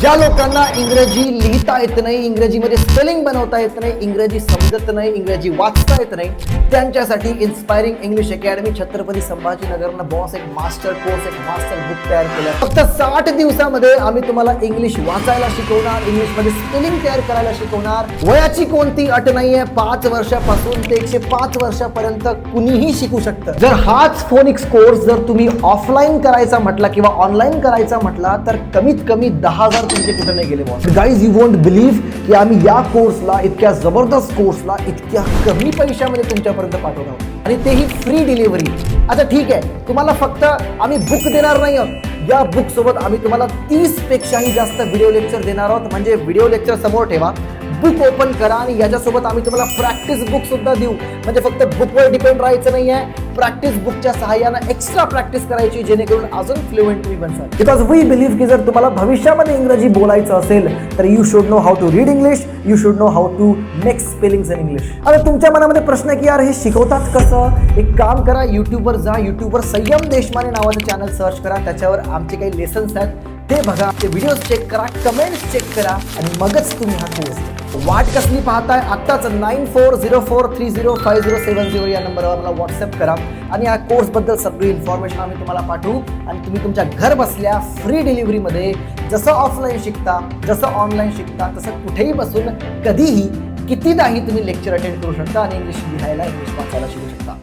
ज्या लोकांना इंग्रजी लिहिता येत नाही इंग्रजीमध्ये स्पेलिंग बनवता येत नाही इंग्रजी समजत नाही इंग्रजी वाचता येत नाही त्यांच्यासाठी इन्स्पायरिंग इंग्लिश अकॅडमी छत्रपती संभाजीनगरनं बॉस एक मास्टर कोर्स एक मास्टर बुक तयार केलं. फक्त साठ दिवसामध्ये आम्ही तुम्हाला इंग्लिश वाचायला शिकवणार इंग्लिशमध्ये स्पेलिंग तयार करायला शिकवणार. वयाची कोणती अट नाही आहे पाच वर्षापासून ते एकशे पाच वर्षापर्यंत कुणीही शिकू शकतं. जर हाच फोनिक्स कोर्स जर तुम्ही ऑफलाईन करायचा म्हटला किंवा ऑनलाईन करायचा म्हटला तर कमीत कमी दहा हजार तुमचे कुठे नाही गेले boss guys you won't believe की आम्ही या कोर्सला इतक्या जबरदस्त कोर्सला इतक्या कमी पैशामध्ये तुमच्यापर्यंत पाठवत आहोत आणि तेही फ्री डिलिव्हरी आता ठीक आहे तुम्हाला फक्त आम्ही बुक देणार नाही आहोत या बुकसोबत आम्ही तुम्हाला तीसपेक्षाही जास्त व्हिडिओ लेक्चर देणार आहोत. म्हणजे व्हिडिओ लेक्चर समोर ठेवा. बुक ओपन करा आणि याच्यासोबत आम्ही तुम्हाला प्रॅक्टिस बुक सुद्धा देऊ. म्हणजे फक्त बुकवर डिपेंड राहायचं नाही आहे प्रॅक्टिस बुकच्या सहाय्यानं एक्स्ट्रा प्रॅक्टिस करायची जेणेकरून अजून फ्लुएंट तुम्ही बनसाल. बिकॉज वी बिलीव्ह की जर तुम्हाला भविष्यामध्ये इंग्रजी बोलायचं असेल तर you should know how to read English you should know how to make spellings in English आता तुमच्या मनामध्ये प्रश्न की यार हे शिकवतात कसं? एक काम करा युट्यूबवर जा युट्यूबवर संयम देशमाने नावाचं चॅनल सर्च करा त्याच्यावर आमचे काही लेसन्स आहेत. ते बघा ते व्हिडिओज चेक करा कमेंट्स चेक करा आणि मगच तुम्ही हा कोर्स वाट कसली पाहताय? आत्ताच nine four zero four three zero five zero seven zero या नंबरवर मला व्हॉट्सअप करा. आणि या कोर्सबद्दल सगळी इन्फॉर्मेशन आम्ही तुम्हाला पाठवू. आणि तुम्ही तुमच्या घर बसल्या फ्री डिलिव्हरीमध्ये जसं ऑफलाईन शिकता जसं ऑनलाईन शिकता तसं कुठेही बसून कधीही कितीदाही तुम्ही लेक्चर अटेंड करू शकता आणि इंग्लिश लिहायला इंग्लिश वाचायला शिकू शकता.